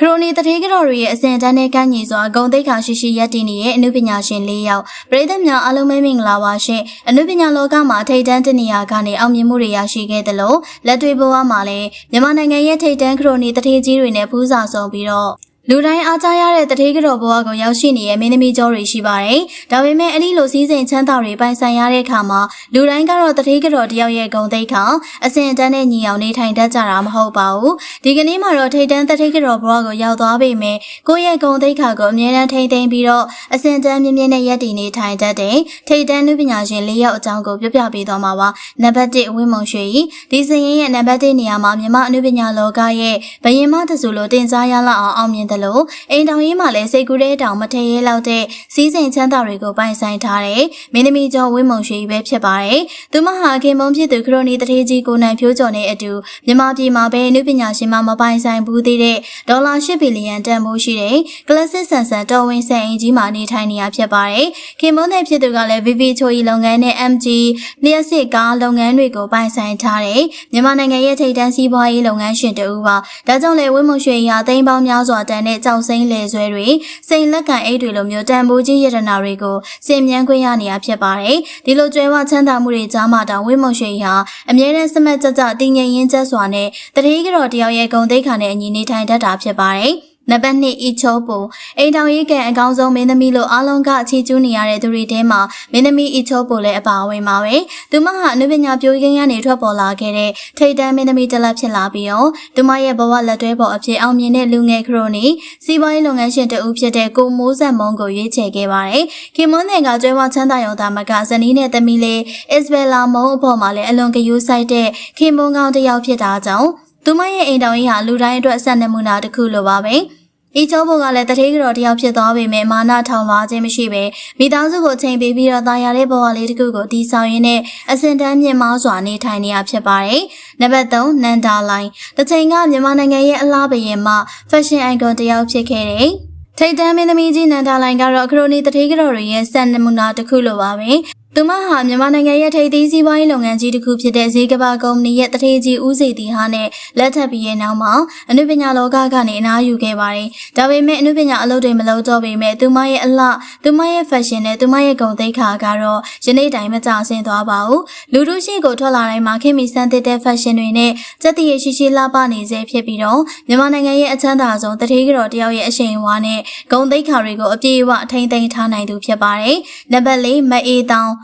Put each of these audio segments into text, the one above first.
ခရိုနီတထေးကြော်တွေရဲ့အစဉ်တန်းနဲ့ကန့်ညီစွာဂုံတိတ်ခါရှိရှိရပ်တည်နေတဲ့အမှုပညာရှင်၄ယောက်ပရိသတ်များအားလုံးပဲမင်္ဂလာပါရှင်အမှုပညာလောကမှာထိတ်တန်းတနေရာကနေအောင်မြင်မှုတွေရရှိခဲ့သလိုလက်တွေ့ဘဝမှာလည်းမြန်မာနိုင်ငံရဲ့ထိတ်တန်းခရိုနီတထေးကြီးတွေနဲ့ဖူးစာဆုံးပြီးတော့ လူတိုင်းအားကြရတဲ့တထေးကြော်ဘဝကိုရောက်ရှိနေတဲ့မင်းသမီးကျော်တွေရှိပါတယ်။ဒါပေမဲ့အဲ့ဒီလိုစီးစိမ်ချမ်းသာတွေပိုင်ဆိုင်ရတဲ့အခါမှာလူတိုင်းကတော့တထေးကြော်တယောက်ရဲ့ဂုံတိတ်ခါအစဉ်တန်းနဲ့ညီအောင်နေထိုင်တတ်ကြတာမဟုတ်ပါဘူး။ဒီကနေ့မှာတော့ထိတ်တန်းတထေးကြော်ဘဝကိုရောက်သွားပေမဲ့ကိုယ့်ရဲ့ဂုံတိတ်ခါကိုအမြဲတမ်းထိမ့်သိမ်းပြီးတော့အစဉ်တန်းမြင့်မြင့်နဲ့ရပ်တည်နေထိုင်တတ်တဲ့ထိတ်တန်းလူပညာရှင်၄ယောက်အကြောင်းကိုပြပြပေးသွားမှာပါ။နံပါတ်1ဝင်းမုံရွှေဤဒီစရင်ရဲ့နံပါတ်1နေရာမှာမြန်မာအနုပညာလောကရဲ့ဘယင်မတစုလိုတင်စားရလောက်အောင်အောင်မြင်တယ်လို့အိမ်တောင်ရေးမှာလည်းစိတ်ကူးတဲ့တောင်မထရဲလောက်တဲ့စီးစိမ်ချမ်းသာတွေကိုပိုင်ဆိုင်ထားတဲ့မင်းသမီးကျော်ဝင်းမုံရွှေပဲဖြစ်ပါတယ်။သူမဟာခင်မုံဖြစ်သူခရိုနီတထေးကြီးကိုနိုင်ဖြိုးကျော်နဲ့အတူမြန်မာပြည်မှာပဲအနုပညာရှင်မှမပိုင်ဆိုင်ဘူးသေးတဲ့ဒေါ်လာ၈ဘီလီယံတန်ဖိုးရှိတဲ့ကလစစ်ဆန်ဆန်တော်ဝင်ဆန်အင်ကြီးမှာနေထိုင်နေရဖြစ်ပါတယ်။ခင်မုံနဲ့ဖြစ်သူကလည်း VV ချိုရီလုပ်ငန်းနဲ့ MG လျှက်စစ်ကားလုပ်ငန်းတွေကိုပိုင်ဆိုင်ထားတဲ့မြန်မာနိုင်ငံရဲ့ထိပ်တန်းစီးပွားရေးလုပ်ငန်းရှင်တဦးပါ။ဒါကြောင့်လည်းဝင်းမုံရွှေရာသိန်းပေါင်းများစွာတန်တဲ့ကြောက်စိမ့်လေဆွဲတွေစိန်လက်ကန်အိတ်တွေလိုမျိုးတန်ဖိုးကြီးရတနာတွေကိုစင်မြန်းခွင့်ရနေရဖြစ်ပါတယ်။ဒီလိုကျွဲဝချမ်းသာမှုတွေကြားမှာတောင်ဝင်းမုံရွှေဟာအမြဲတမ်းစမတ်ကြကြတည်ငြိမ်ရင်းချက်စွာနဲ့တတိကတော်တယောက်ရဲ့ဂုံသိက္ခာနဲ့အညီနေထိုင်တတ်တာဖြစ်ပါတယ်။ နံပါတ်2အီချိုးပူအိမ်တောင်ရေးကန်အကောင်းဆုံးမင်းသမီးလို့အားလုံးကအခြေကျူးနေရတဲ့သူတွေထဲမှာမင်းသမီးအီချိုးပူလည်းအပါအဝင်ပါပဲသူမဟာအနုပညာပြိုးကင်းရနေထွက်ပေါ်လာခဲ့တဲ့ထိတ်တန်းမင်းသမီးတစ်လက်ဖြစ်လာပြီးတော့သူမရဲ့ဘဝလက်တွဲပေါ်အဖြစ်အောင်မြင်တဲ့လူငယ်ခရိုနီစီးပွားရေးလုပ်ငန်းရှင်တဦးဖြစ်တဲ့ကိုမိုးဆက်မုံကိုရွေးချယ်ခဲ့ပါတယ်ခင်မွန်းနယ်ကကျွဲဝချမ်းသာရုံသားမကဇနီးနဲ့သမီးလေးအစ္စဘယ်လာမုံအပေါ်မှာလည်းအလွန်ကယူဆိုင်တဲ့ခင်မွန်းကောင်းတစ်ယောက်ဖြစ်တာကြောင့်သူမရဲ့အိမ်တော်ကြီးဟာလူတိုင်းအတွက်ဆက်နမှုနာတစ်ခုလိုပါပဲ။ ဤကျောဘုံကလည်းတထေးကြော်တယောက်ဖြစ်သွားပေမဲ့မာနထောင်လာခြင်းမရှိပဲမိသားစုကိုချိန်ပေးပြီးတော့တာယာတဲ့ဘဝလေးတစ်ခုကိုတည်ဆောက်ရင်းနဲ့အစင်တန်းမြင့်မားစွာနေထိုင်နေရဖြစ်ပါတယ်။နံပါတ်3နန်ဒါလိုင်းတစ်ချိန်ကမြန်မာနိုင်ငံရဲ့အလားပရင်မှာ fashion icon တယောက်ဖြစ်ခဲ့တဲ့ထိတ်တန်းမင်းသမီးကြီးနန်ဒါလိုင်းကတော့ခရိုနီတထေးကြော်တွေရဲ့စံနမူနာတစ်ခုလိုပါပဲ။ သူမဟာမြန်မာနိုင်ငံရဲ့ထိပ်သီးစီးပွားရေးလုပ်ငန်းကြီးတစ်ခုဖြစ်တဲ့ဈေးကဘာကုမ္ပဏီရဲ့တထေးကြီးဦးစီတီဟာနဲ့လက်ထပ်ပြီးရဲ့နောက်မှာအနုပညာလောကကနေအနားယူခဲ့ပါတယ်။ဒါပေမဲ့အနုပညာအလုပ်တွေမလုပ်တော့ပေမဲ့သူမရဲ့အလှသူမရဲ့ fashion နဲ့သူမရဲ့ဂုဏ်သိက္ခာကတော့ယနေ့တိုင်မကြဆင်းသွားပါဘူး။လူတို့ရှိကိုထွက်လာတိုင်းမှာခင်မီစမ်းသစ်တဲ့ fashion တွေနဲ့စက်တရရှိရှိလှပနေစေဖြစ်ပြီးတော့မြန်မာနိုင်ငံရဲ့အချမ်းသာဆုံးတထေးကြော်တယောက်ရဲ့အရှိန်အဝါနဲ့ဂုဏ်သိက္ခာတွေကိုအပြည့်အဝထိန်းသိမ်းထားနိုင်သူဖြစ်ပါတယ်။နံပါတ်၄မအေးတောင်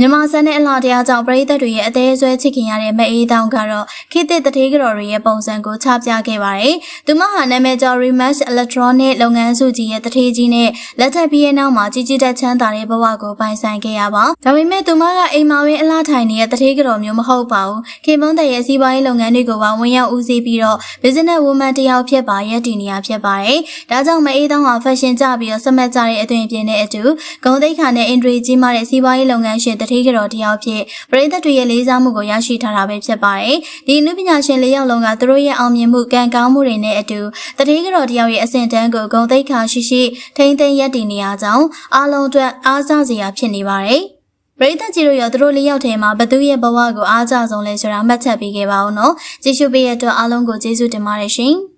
မြန်မာစံနဲ့အလားတရားကြောင့်ပရိသတ်တွေရဲ့အသေးအဆွဲချစ်ခင်ရတဲ့မအေးတောင်ကတော့ခေတ်သစ်တထေးကြော်တွေရဲ့ပုံစံကိုချပြခဲ့ပါတယ်။သူမဟာနာမည်ကျော် Rematch Electronic လုပ်ငန်းစုကြီးရဲ့တထေးကြီးနဲ့လက်ထပ်ပြီးရဲ့နောက်မှာကြီးကြီးတက်ချမ်းသာတဲ့ဘဝကိုပိုင်ဆိုင်ခဲ့ရပါ။ဒါပေမဲ့သူမကအိမ်မှာပဲအလားထိုင်နေတဲ့တထေးကြော်မျိုးမဟုတ်ပါဘူး။ခေမုန်းတဲ့ရဲ့စီးပွားရေးလုပ်ငန်းတွေကိုပါဝင်ရောက်ဦးစီးပြီးတော့ business woman တယောက်ဖြစ်ပါရဲ့တည်နေရဖြစ်ပါတယ်။ဒါကြောင့်မအေးတောင်ဟာ fashion ကြပြီးတော့စမတ်ကြတဲ့အသွင်ပြင်တဲ့အတူဂုံသိက္ခာနဲ့အင်ဒရီကြီးမားတဲ့စီးပွားရေးလုပ်ငန်းရှင်တထေးကြော်တယောက်ဖြစ်ပရိသတ်တွေရဲ့လေးစားမှုကိုရရှိထားတာပဲဖြစ်ပါတယ်။ဒီအနုပညာရှင်လေးယောက်လုံးကသူတို့ရဲ့အောင်မြင်မှုကံကောင်းမှုတွေနဲ့အတူတထေးကြော်တယောက်ရဲ့အဆင့်တန်းကိုဂုံသိက္ခာရှိရှိထိမ့်သိမ်းရပ်တည်နေရကြောင်းအားလုံးအတွက်အားစားစရာဖြစ်နေပါတယ်။ပရိသတ်ကြီးတို့ရောသူတို့လေးယောက်ထဲမှာဘသူရဲ့ဘဝကိုအားကြဆုံးလဲဆိုတာမှတ်ချက်ပေးခဲ့ပါဦးနော်။ကြည့်ရှုပေးရတဲ့အတွက်အားလုံးကိုကျေးဇူးတင်ပါတယ်ရှင်။